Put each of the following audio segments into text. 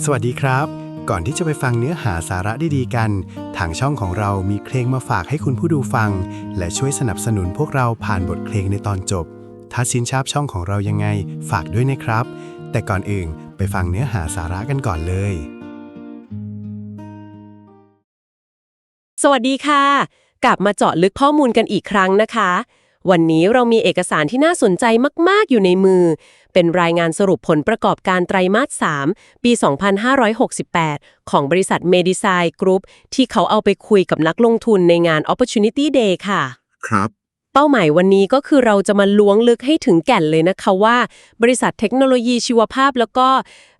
สวัสดีครับ ก่อนที่จะไปฟังเนื้อหาสาระดีๆกัน ทางช่องของเรามีเพลงมาฝากให้คุณผู้ดูฟัง และช่วยสนับสนุนพวกเราผ่านบทเพลงในตอนจบ ถ้าชินชอบช่องของเรายังไงฝากด้วยนะครับ แต่ก่อนอื่นไปฟังเนื้อหาสาระกันก่อนเลย สวัสดีค่ะ กลับมาเจาะลึกข้อมูลกันอีกครั้งนะคะ วันนี้เรามีเอกสารที่น่าสนใจมาก ๆ อยู่ในมือ เป็นรายงานสรุปผลประกอบการไตรมาส 3 ปี 2568 ของบริษัท Medisign Group ที่เขาเอาไปคุยกับนักลงทุนในงาน Opportunity Day ค่ะ ครับ เป้าหมายวันนี้ก็คือเราจะมาล้วงลึกให้ถึงแก่นเลยนะคะว่า บริษัทเทคโนโลยีชีวภาพแล้วก็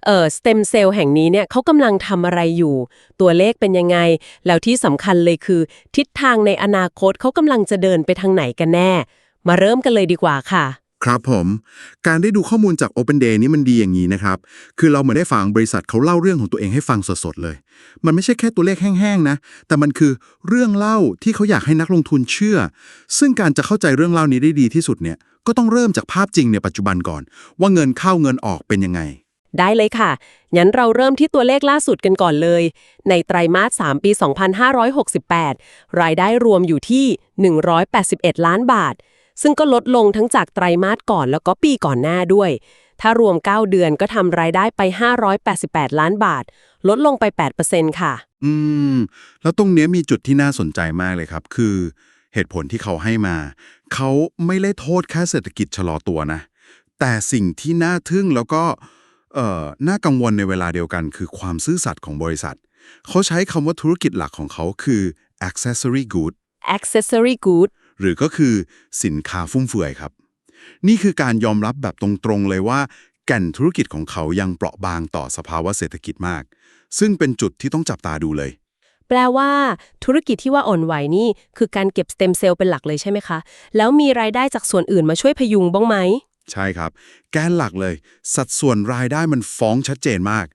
เอ่อสเต็มเซลล์แห่งนี้เนี่ยเขากำลังทำอะไรอยู่ ตัวเลขเป็นยังไง แล้วที่สำคัญเลยคือ ทิศทางในอนาคตเขากำลังจะเดินไปทางไหนกันแน่ มาเริ่มกันเลยดีกว่าค่ะ ครับผม การได้ดูข้อมูลจาก Open Day นี่มันดีอย่างนี้นะครับ คือเราเหมือนได้ฟังบริษัทเขาเล่าเรื่องของตัวเองให้ฟังสดๆเลย มันไม่ใช่แค่ตัวเลขแห้งๆนะ แต่มันคือเรื่องเล่าที่เขาอยากให้นักลงทุนเชื่อ ซึ่งการจะเข้าใจเรื่องเล่านี้ได้ดีที่สุดเนี่ย ก็ต้องเริ่มจากภาพจริงในปัจจุบันก่อน ว่าเงินเข้าเงินออกเป็นยังไง ได้เลยค่ะ งั้นเราเริ่มที่ตัวเลขล่าสุดกันก่อนเลย ในไตรมาส 3 ปี 2568 รายได้รวมอยู่ที่ 181 ล้านบาท ซึ่งก็ลดลงทั้งจากไตรมาสก่อนแล้วก็ปีก่อนหน้าด้วย ถ้ารวม 9 เดือนก็ทำรายได้ไป 588 ล้านบาท ลดลงไป 8%ค่ะ อืม แล้วตรงเนี้ยมีจุดที่น่าสนใจมากเลยครับ คือเหตุผลที่เขาให้มา เขาไม่ได้โทษแค่เศรษฐกิจชะลอตัวนะ แต่สิ่งที่น่าทึ่งแล้วก็เอ่อน่ากังวลในเวลาเดียวกันคือความซื่อสัตย์ของบริษัท เขาใช้คำว่าธุรกิจหลักของเขาคือ accessory good accessory good หรือก็คือสินค้าฟุ่มเฟือยครับ นี่คือการยอมรับแบบตรงๆเลยว่า แก่นธุรกิจของเขายังเปราะบางต่อสภาวะเศรษฐกิจมาก ซึ่งเป็นจุดที่ต้องจับตาดูเลย แปลว่า ธุรกิจที่ว่าอ่อนไหวนี่ คือการเก็บสเต็มเซลล์เป็นหลักเลยใช่ไหมคะ แล้วมีรายได้จากส่วนอื่นมาช่วยพยุงบ้างไหมใช่ครับ แกนหลักเลย สัดส่วนรายได้มันฟ้องชัดเจนมาก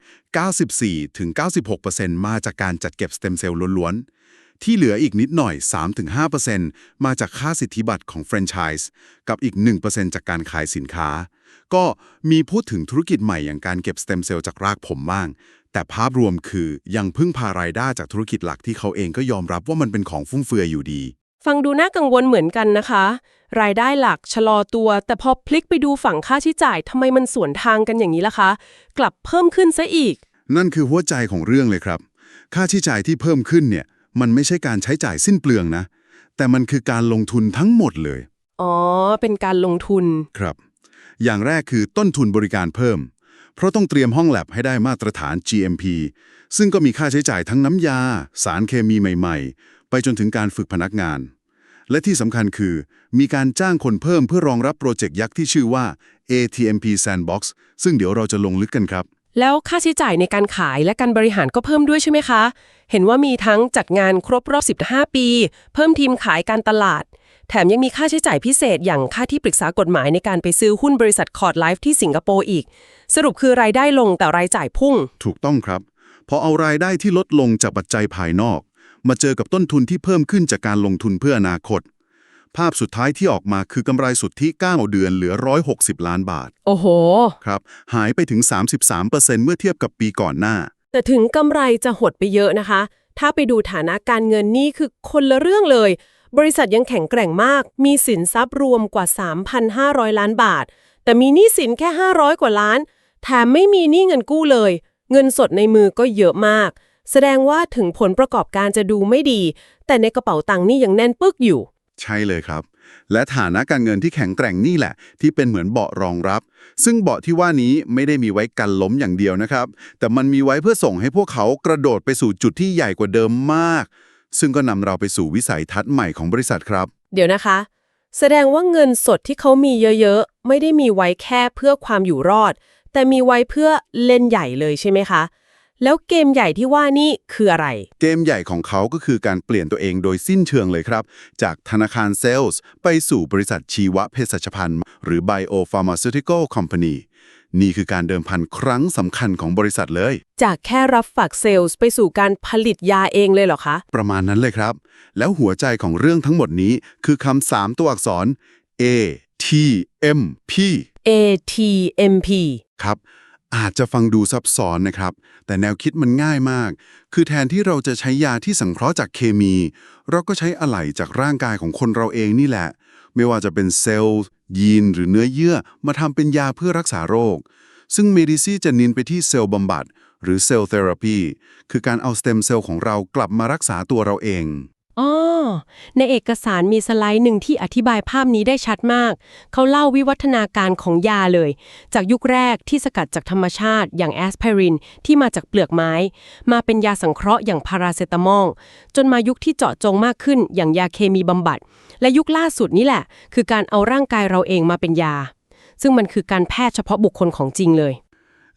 94ถึง96%มาจากการจัดเก็บสเต็มเซลล์ล้วน ที่เหลืออีกนิดหน่อย 3-5%มาจากค่าสิทธิบัตรของแฟรนไชส์กับอีก 1%จากการขายสินค้า ก็มีพูดถึงธุรกิจใหม่อย่างการเก็บสเต็มเซลล์จากรากผมบ้าง แต่ภาพรวมคือยังพึ่งพารายได้จากธุรกิจหลักที่เขาเองก็ยอมรับว่ามันเป็นของฟุ่มเฟือยอยู่ดี ฟังดูน่ากังวลเหมือนกันนะคะ รายได้หลักชะลอตัว แต่พอพลิกไปดูฝั่งค่าใช้จ่ายทำไมมันสวนทางกันอย่างนี้ล่ะคะ กลับเพิ่มขึ้นซะอีก นั่นคือหัวใจของเรื่องเลยครับ ค่าใช้จ่ายที่เพิ่มขึ้นเนี่ย มันไม่ใช่การใช้จ่ายสิ้นเปลืองนะ แต่มันคือการลงทุนทั้งหมดเลย อ๋อ เป็นการลงทุน ครับ อย่างแรกคือต้นทุนบริการเพิ่ม เพราะต้องเตรียมห้องแลบให้ได้มาตรฐาน GMP ซึ่งก็มีค่าใช้จ่ายทั้งน้ำยา สารเคมีใหม่ ๆ ไปจนถึงการฝึกพนักงาน และที่สำคัญคือ มีการจ้างคนเพิ่มเพื่อรองรับโปรเจกต์ยักษ์ที่ชื่อว่า ATMP Sandbox ซึ่งเดี๋ยวเราจะลงลึกกันครับ แล้วค่าใช้จ่ายในการขายและการบริหารก็เพิ่มด้วยใช่ไหมคะ เห็นว่ามีทั้งจัดงานครบรอบ 15 ปี เพิ่มทีมขายการตลาด แถมยังมีค่าใช้จ่ายพิเศษ อย่างค่าที่ปรึกษากฎหมายในการไปซื้อหุ้นบริษัทคอร์ดไลฟ์ที่สิงคโปร์อีก สรุปคือรายได้ลงแต่รายจ่ายพุ่ง ถูกต้องครับ พอเอารายได้ที่ลดลงจากปัจจัยภายนอก มาเจอกับต้นทุนที่เพิ่มขึ้นจากการลงทุนเพื่ออนาคต ภาพสุดท้ายที่ออกมาคือกำไรสุทธิ 9 เดือนเหลือ 160 ล้านบาท โอ้โห ครับ หายไปถึง 33%เมื่อเทียบกับปีก่อนหน้า แต่ถึงกำไรจะหดไปเยอะนะคะ ถ้าไปดูฐานะการเงินนี่คือคนละเรื่องเลย บริษัทยังแข็งแกร่งมาก มีสินทรัพย์รวมกว่า 3,500 ล้านบาท แต่มีหนี้สินแค่ 500 กว่าล้าน แถมไม่มีหนี้เงินกู้เลย เงินสดในมือก็เยอะมาก แสดงว่าถึงผลประกอบการจะดูไม่ดี แต่ในกระเป๋าตังค์นี่ยังแน่นปึกอยู่ ใช่เลยครับ และฐานะการเงินที่แข็งแกร่งนี่แหละ ที่เป็นเหมือนเบาะรองรับ ซึ่งเบาะที่ว่านี้ไม่ได้มีไว้กันล้มอย่างเดียวนะครับ แต่มันมีไว้เพื่อส่งให้พวกเขากระโดดไปสู่จุดที่ใหญ่กว่าเดิมมาก ซึ่งก็นำเราไปสู่วิสัยทัศน์ใหม่ของบริษัทครับ เดี๋ยวนะคะ แสดงว่าเงินสดที่เขามีเยอะๆ ไม่ได้มีไว้แค่เพื่อความอยู่รอด แต่มีไว้เพื่อเล่นใหญ่เลยใช่ไหมคะ แล้วเกมใหญ่ที่ว่านี่คืออะไร เกมใหญ่ของเขาก็คือการเปลี่ยนตัวเองโดยสิ้นเชิงเลยครับ จากธนาคารเซลส์ไปสู่บริษัทชีวเภสัชพันธ์หรือ Biopharmaceutical Company นี่คือการเดิมพันครั้งสำคัญของบริษัทเลย จากแค่รับฝากเซลล์ไปสู่การผลิตยาเองเลยเหรอคะ ประมาณนั้นเลยครับ แล้วหัวใจของเรื่องทั้งหมดนี้คือคำสามตัวอักษร A T M P ATMP ครับ อาจจะฟังดูซับซ้อนนะครับ แต่แนวคิดมันง่ายมาก คือแทนที่เราจะใช้ยาที่สังเคราะห์จากเคมี เราก็ใช้อะไหล่จากร่างกายของคนเราเองนี่แหละ ไม่ว่าจะเป็นเซลล์ ยีน หรือเนื้อเยื่อ มาทำเป็นยาเพื่อรักษาโรค ซึ่งเมดิซีจะน้นไปที่เซลล์บำบัด หรือเซลล์เทอราปีคือการเอาสเต็มเซลล์ของเรากลับมารักษาตัวเราเอง อ๋อในเอกสารมีสไลด์หนึ่งที่อธิบายภาพนี้ได้ชัดมาก เขาเล่าวิวัฒนาการของยาเลย จากยุคแรกที่สกัดจากธรรมชาติอย่างแอสไพรินที่มาจากเปลือกไม้ มาเป็นยาสังเคราะห์อย่างพาราเซตามอลจนมายุคที่เจาะจงมากขึ้นอย่างยาเคมีบำบัด และยุคล่าสุดนี่แหละ คือการเอาร่างกายเราเองมาเป็นยา ซึ่งมันคือการแพทย์เฉพาะบุคคลของจริงเลย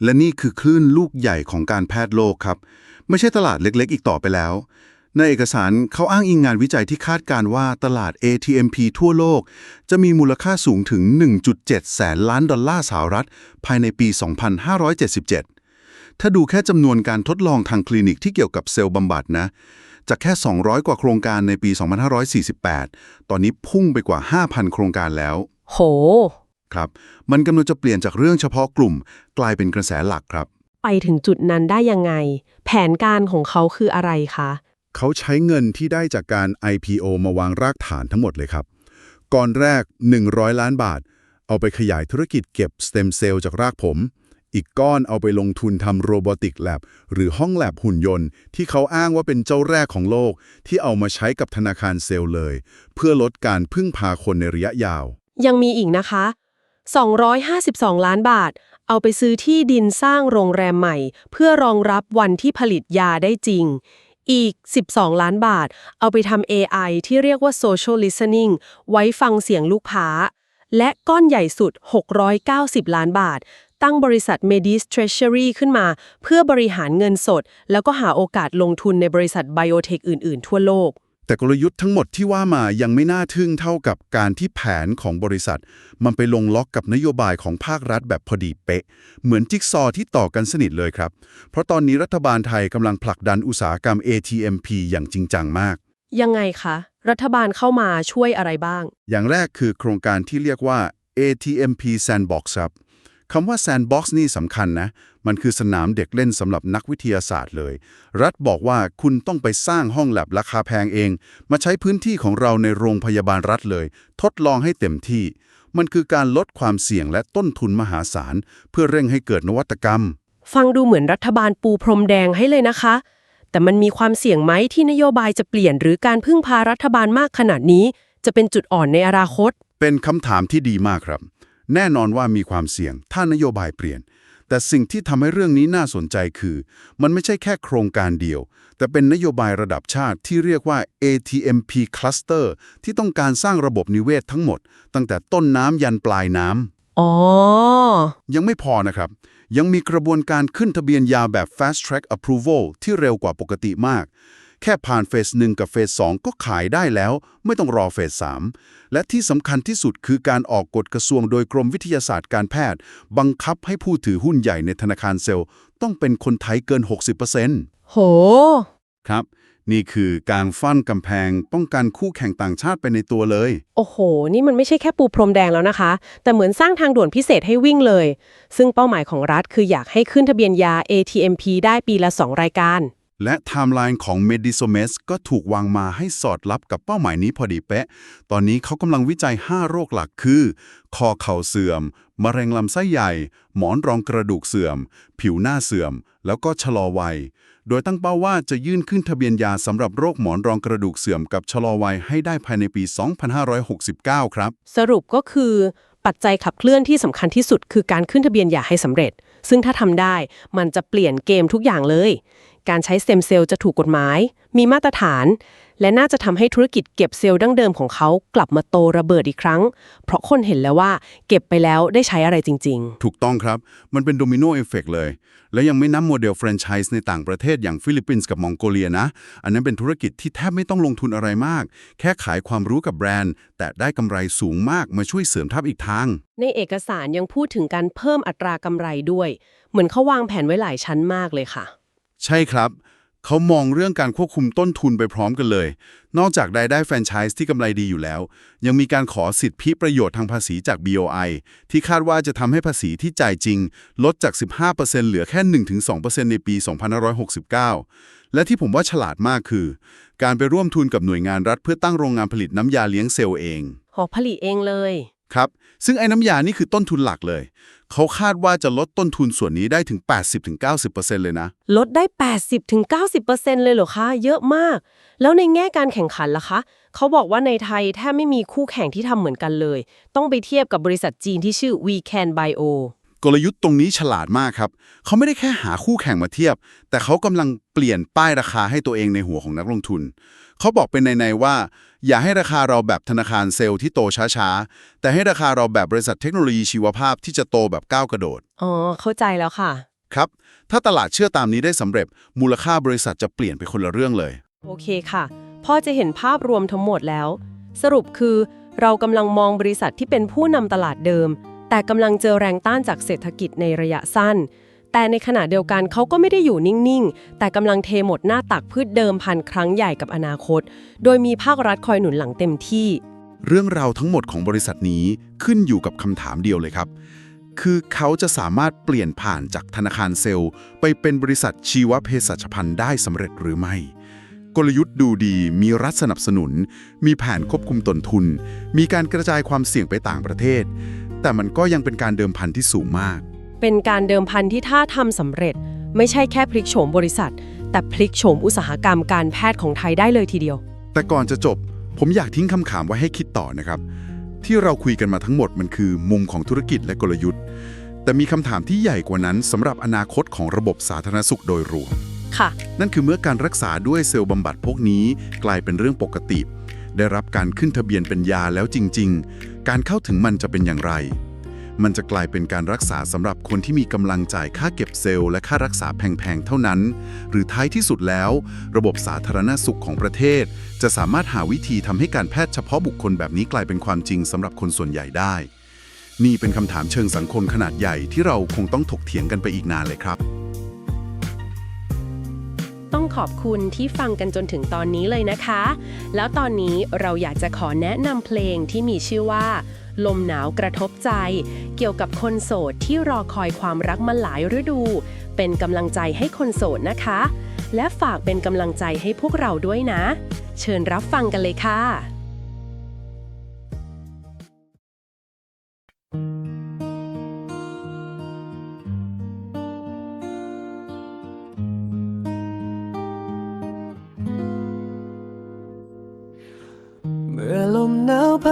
และนี่คือคลื่นลูกใหญ่ของการแพทย์โลกครับ ไม่ใช่ตลาดเล็ก ๆ อีกต่อไปแล้ว ในเอกสารเขาอ้างอิงงานวิจัยที่คาดการณ์ว่าตลาด ATMP ทั่วโลก จะมีมูลค่าสูงถึง 1.7 แสนล้านดอลลาร์สหรัฐ ภายในปี 2577 ถ้าดูแค่จำนวนการทดลองทางคลินิกที่เกี่ยวกับเซลล์บำบัดนะ จากแค่ 200 กว่าโครงการในปี 2548 ตอนนี้พุ่งไปกว่า 5,000 โครงการแล้ว โห ครับ มันกำลังจะเปลี่ยนจากเรื่องเฉพาะกลุ่ม กลายเป็นกระแสหลักครับ ไปถึงจุดนั้นได้ยังไง แผนการของเขาคืออะไรคะ เขาใช้เงินที่ได้จากการ IPO มาวางรากฐานทั้งหมดเลยครับ ก่อนแรก 100 ล้านบาท เอาไปขยายธุรกิจเก็บสเต็มเซลล์จากรากผม อีกก้อนเอาไปลงทุนทำโรบอติกแลบหรือห้องแลบหุ่นยนต์ ที่เขาอ้างว่าเป็นเจ้าแรกของโลก ที่เอามาใช้กับธนาคารเซลล์เลย เพื่อลดการพึ่งพาคนในระยะยาว ยังมีอีกนะคะ 252 ล้านบาท เอาไปซื้อที่ดินสร้างโรงแรมใหม่ เพื่อรองรับวันที่ผลิตยาได้จริง อีก 12 ล้านบาท เอาไปทำ AI ที่เรียกว่า Social Listening ไว้ฟังเสียงลูกค้า และก้อนใหญ่สุด 690 ล้านบาท ตั้งบริษัท Medis Treasury ขึ้นมา เพื่อบริหารเงินสด แล้วก็หาโอกาสลงทุนในบริษัทไบโอเทคอื่น ๆ ทั่วโลก แต่กลยุทธ์ทั้งหมดที่ว่ามายังไม่น่าทึ่งเท่ากับการที่แผนของบริษัท มันไปลงล็อกกับนโยบายของภาครัฐแบบพอดีเป๊ะ เหมือนจิ๊กซอว์ที่ต่อกันสนิทเลยครับ เพราะตอนนี้รัฐบาลไทยกำลังผลักดันอุตสาหกรรม ATMP อย่างจริงจังมาก ยังไงคะ รัฐบาลเข้ามาช่วยอะไรบ้าง อย่างแรกคือโครงการที่เรียกว่า ATMP Sandbox ครับ คำว่า Sandbox นี่สำคัญนะ มันคือสนามเด็กเล่นสำหรับนักวิทยาศาสตร์เลย รัฐบอกว่าคุณต้องไปสร้างห้องแลบราคาแพงเอง มาใช้พื้นที่ของเราในโรงพยาบาลรัฐเลย ทดลองให้เต็มที่ มันคือการลดความเสี่ยงและต้นทุนมหาศาล เพื่อเร่งให้เกิดนวัตกรรม ฟังดูเหมือนรัฐบาลปูพรมแดงให้เลยนะคะ แต่มันมีความเสี่ยงไหมที่นโยบายจะเปลี่ยน หรือการพึ่งพารัฐบาลมากขนาดนี้ จะเป็นจุดอ่อนในอนาคต เป็นคำถามที่ดีมากครับ แน่นอนว่ามีความเสี่ยง ถ้านโยบายเปลี่ยน แต่สิ่งที่ทำให้เรื่องนี้น่าสนใจคือ มันไม่ใช่แค่โครงการเดียว แต่เป็นนโยบายระดับชาติที่เรียกว่า ATMP Cluster ที่ต้องการสร้างระบบนิเวศทั้งหมด ตั้งแต่ต้นน้ำยันปลายน้ำอ๋อ ยังไม่พอนะครับ ยังมีกระบวนการขึ้นทะเบียนยาแบบ Fast Track Approval ที่เร็วกว่าปกติมาก แค่ผ่านเฟส1กับเฟส2ก็ขายได้แล้ว ไม่ต้องรอเฟส3และที่สำคัญที่สุดคือการออกกฎกระทรวงโดยกรมวิทยาศาสตร์การแพทย์ บังคับให้ผู้ถือหุ้นใหญ่ในธนาคารเซลล์ ต้องเป็นคนไทยเกิน 60%โห ครับ นี่คือการฟันกำแพงป้องกันคู่แข่งต่างชาติไปในตัวเลย โอ้โห นี่มันไม่ใช่แค่ปูพรมแดงแล้วนะคะ แต่เหมือนสร้างทางด่วนพิเศษให้วิ่งเลย ซึ่งเป้าหมายของรัฐคืออยากให้ขึ้นทะเบียนยา ATMP ได้ปีละ 2 รายการ และไทม์ไลน์ของ m e d i s o m e s ก็ถูกวางมาให้สอดรับกับเป้าหมายนี้พอดีเป๊ะ ตอนนี้เขากำลังวิจัย 5 โรคหลักคือ คอเข่าเสื่อม มะเร็งลำไส้ใหญ่ หมอนรองกระดูกเสื่อม ผิวหน้าเสื่อม แล้วก็ชะลอวัย โดยตั้งเป้าว่าจะยื่นขึ้นทะเบียนยาสำหรับโรคหมอนรองกระดูกเสื่อมกับชะลอวัยให้ได้ภายในปี 2569 ครับ สรุปก็คือ ปัจจัยขับเคลื่อนที่สำคัญที่สุด คือการขึ้นทะเบียนยาให้สำเร็จ ซึ่งถ้าทำได้มันจะเปลี่ยนเกมทุกอย่างเลย การใช้สเต็มเซลล์จะถูกกฎหมาย มีมาตรฐาน และน่าจะทำให้ธุรกิจเก็บเซลล์ดั้งเดิมของเขากลับมาโตระเบิดอีกครั้ง เพราะคนเห็นแล้วว่าเก็บไปแล้วได้ใช้อะไรจริงถูกต้องครับ มันเป็นโดมิโนเอฟเฟกเลย และยังไม่นับโมเดลแฟรนไชส์ในต่างประเทศอย่างฟิลิปปินส์กับมองโกเลียนะ อันนั้นเป็นธุรกิจที่แทบไม่ต้องลงทุนอะไรมาก แค่ขายความรู้กับแบรนด์ แต่ได้กำไรสูงมากมาช่วยเสริมทัพอีกทางๆในเอกสารยังพูดถึงการเพิ่มอัตรากำไรด้วย เหมือนเขาวางแผนไว้หลายชั้นมากเลยค่ะ ใช่ครับเขามองเรื่องการควบคุมต้นทุนไปพร้อมกันเลย นอกจากรายได้แฟรนไชส์ที่กำไรดีอยู่แล้ว ยังมีการขอสิทธิประโยชน์ทางภาษีจาก BOI ที่คาดว่าจะทำให้ภาษีที่จ่ายจริง ลดจาก 15%เหลือแค่ 1-2%ในปี 2569 และที่ผมว่าฉลาดมากคือ การไปร่วมทุนกับหน่วยงานรัฐเพื่อตั้งโรงงานผลิตน้ำยาเลี้ยงเซลล์เองหอผลิตเองเลย ครับ ซึ่งไอ้น้ำยานี่คือต้นทุนหลักเลย เขาคาดว่าจะลดต้นทุนส่วนนี้ได้ถึง 80-90%เลยนะ ลดได้ 80-90%เลยเหรอคะ เยอะมาก แล้วในแง่การแข่งขันล่ะคะ เขาบอกว่าในไทยแทบไม่มีคู่แข่งที่ทำเหมือนกันเลย ต้องไปเทียบกับบริษัทจีนที่ชื่อ Wecan Bio กลยุทธ์ตรงนี้ฉลาดมากครับ เขาไม่ได้แค่หาคู่แข่งมาเทียบ แต่เขากำลังเปลี่ยนป้ายราคาให้ตัวเองในหัวของนักลงทุน เขาบอกเป็นในๆว่า อย่าให้ราคาเราแบบธนาคารเซลล์ที่โตช้าๆ แต่ให้ราคาเราแบบบริษัทเทคโนโลยีชีวภาพที่จะโตแบบก้าวกระโดด อ๋อ เข้าใจแล้วค่ะ ครับ ถ้าตลาดเชื่อตามนี้ได้สำเร็จ มูลค่าบริษัทจะเปลี่ยนไปคนละเรื่องเลย โอเคค่ะ พ่อจะเห็นภาพรวมทั้งหมดแล้ว สรุปคือเรากำลังมองบริษัทที่เป็นผู้นำตลาดเดิม แต่กำลังเจอแรงต้านจากเศรษฐกิจในระยะสั้น แต่ในขณะเดียวกันเขาก็ไม่ได้อยู่นิ่งๆ แต่กำลังเทหมดหน้าตักพืชเดิมพันครั้งใหญ่กับอนาคต โดยมีภาครัฐคอยหนุนหลังเต็มที่ เรื่องราวทั้งหมดของบริษัทนี้ขึ้นอยู่กับคำถามเดียวเลยครับ คือเขาจะสามารถเปลี่ยนผ่านจากธนาคารเซลล์ ไปเป็นบริษัทชีวเภสัชพันธ์ได้สำเร็จหรือไม่กลยุทธ์ดูดี มีรัฐสนับสนุน มีแผนควบคุมต้นทุน มีการกระจายความเสี่ยงไปต่างประเทศ แต่มันก็ยังเป็นการเดิมพันที่สูงมาก เป็นการเดิมพันที่ถ้าทำสำเร็จ ไม่ใช่แค่พลิกโฉมบริษัท แต่พลิกโฉมอุตสาหกรรมการแพทย์ของไทยได้เลยทีเดียว แต่ก่อนจะจบ ผมอยากทิ้งคำถามไว้ให้คิดต่อนะครับ ที่เราคุยกันมาทั้งหมดมันคือ มุมของธุรกิจและกลยุทธ์ แต่มีคำถามที่ใหญ่กว่านั้นสำหรับอนาคตของระบบสาธารณสุขโดยรวมค่ะ นั่นคือเมื่อการรักษาด้วยเซลล์บำบัดพวกนี้ กลายเป็นเรื่องปกติ ได้รับการขึ้นทะเบียนเป็นยาแล้วจริงๆ การเข้าถึงมันจะเป็นอย่างไร มันจะกลายเป็นการรักษาสำหรับคนที่มีกำลังจ่ายค่าเก็บเซลล์และค่ารักษาแพงๆ เท่านั้น หรือท้ายที่สุดแล้ว ระบบสาธารณสุขของประเทศ จะสามารถหาวิธีทำให้การแพทย์เฉพาะบุคคลแบบนี้กลายเป็นความจริงสำหรับคนส่วนใหญ่ได้ นี่เป็นคำถามเชิงสังคมขนาดใหญ่ที่เราคงต้องถกเถียงกันไปอีกนานเลยครับ ต้องขอบคุณที่ฟังกันจนถึงตอนนี้เลยนะคะ แล้วตอนนี้เราอยากจะขอแนะนำเพลงที่มีชื่อว่า ลมหนาวกระทบใจ เกี่ยวกับคนโสดที่รอคอยความรักมาหลายฤดู เป็นกำลังใจให้คนโสดนะคะ และฝากเป็นกำลังใจให้พวกเราด้วยนะ เชิญรับฟังกันเลยค่ะ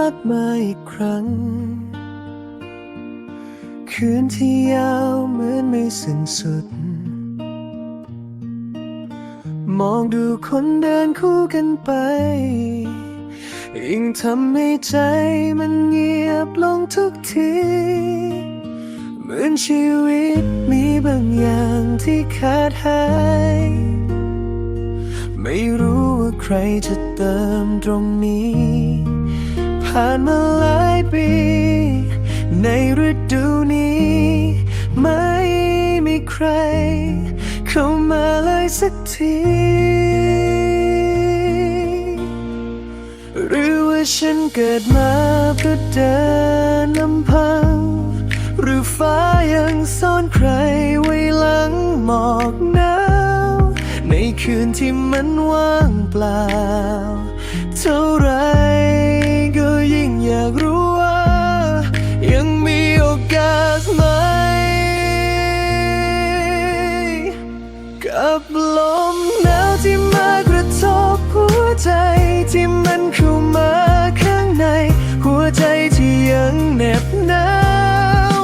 าวพัดมาอีกครั้ง คืนที่ยาวเหมือนไม่สิ้นสุด มองดูคนเดินคู่กันไปยิ่งทำให้ใจมันเงียบลงทุกที เหมือนชีวิตมีบางอย่างที่ขาดหาย ไม่รู้ว่าใครจะเติมตรงนี้ ผ่านมาหลายปี ในฤดูนี้ ไม่มีใคร เข้ามาเลยสักที หรือว่าฉันเกิดมาเพื่อเดินลำพัง หรือฟ้ายังซ่อนใครไว้หลังหมอกหนาวในคืนที่มันว่างเปล่า เท่าไร ใจที่ยังเหน็บหนาว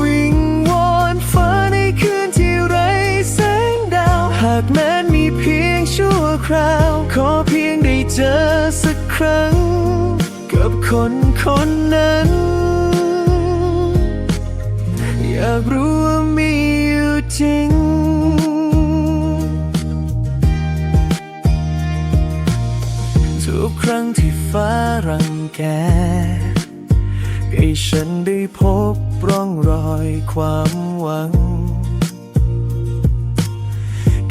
วิงวอนฟ้าในคืนที่ไร้แสงดาว หากแม้นมีเพียงชั่วคราว ขอเพียงได้เจอสักครั้ง กับคนคนนั้น อยากรู้ว่ามีอยู่จริงทุกครั้งที่ ฟ้ารังแกให้ฉันได้พบร่องรอยความหวัง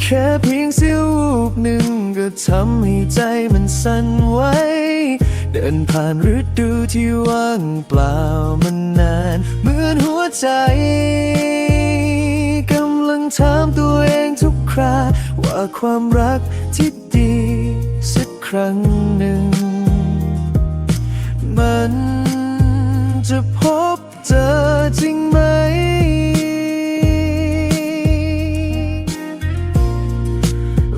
แค่เพียงเสี้ยววูบหนึ่งก็ทำให้ใจมันสั่นไหวเดินผ่านฤดูที่ว่างเปล่ามานาน เหมือนหัวใจกำลังถามตัวเองทุกครา ว่าความรักที่ดีสักครั้งหนึ่ง มันจะพบเจอจริงไหม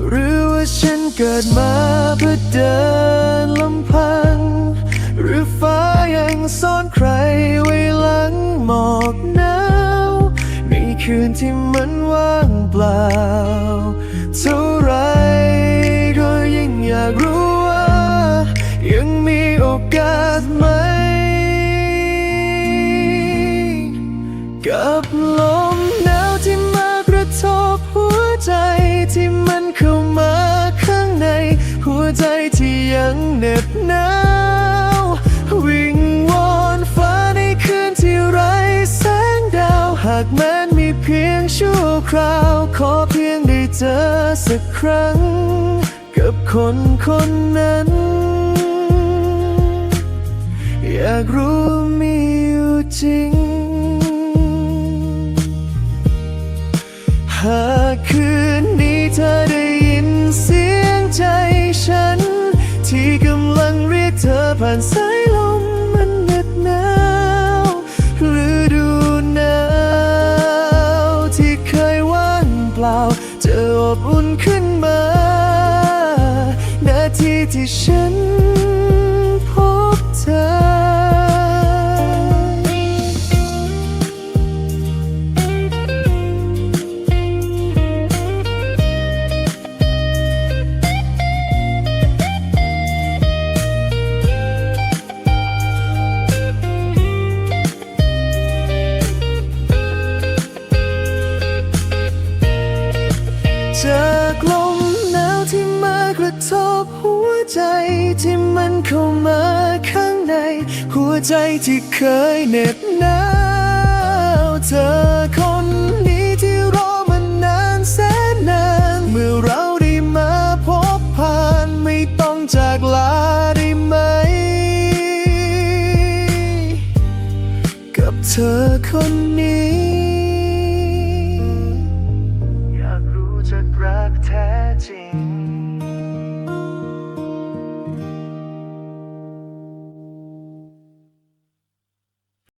หรือว่าฉันเกิดมาเพื่อเดินลำพัง หรือฟ้ายังซ่อนใครไว้หลังหมอกหนาวในคืนที่มันว่างเปล่าเท่า ยังเหน็บหนาววิงวอนฟ้าในคืนที่ไร้แสงดาว หากแม้นมีเพียงชั่วคราว ขอเพียงได้เจอสักครั้ง กับคนคนนั้น อยากรู้มีอยู่จริง หากคืนนี้เธอได้ยินเสียงใจฉัน ที่กำลังเรียกเธอผ่านสายลมมันเหน็บหนาวฤดูหนาวที่เคยว่างเปล่าจะอบอุ่นขึ้นมา นาทีที่ฉัน หัวใจที่เคยเหน็บหนาวเธอคนนี้ที่รอมานานแสนนาน เมื่อเราได้มาพบผ่านไม่ต้องจากลาได้ไหม กับเธอคนนี้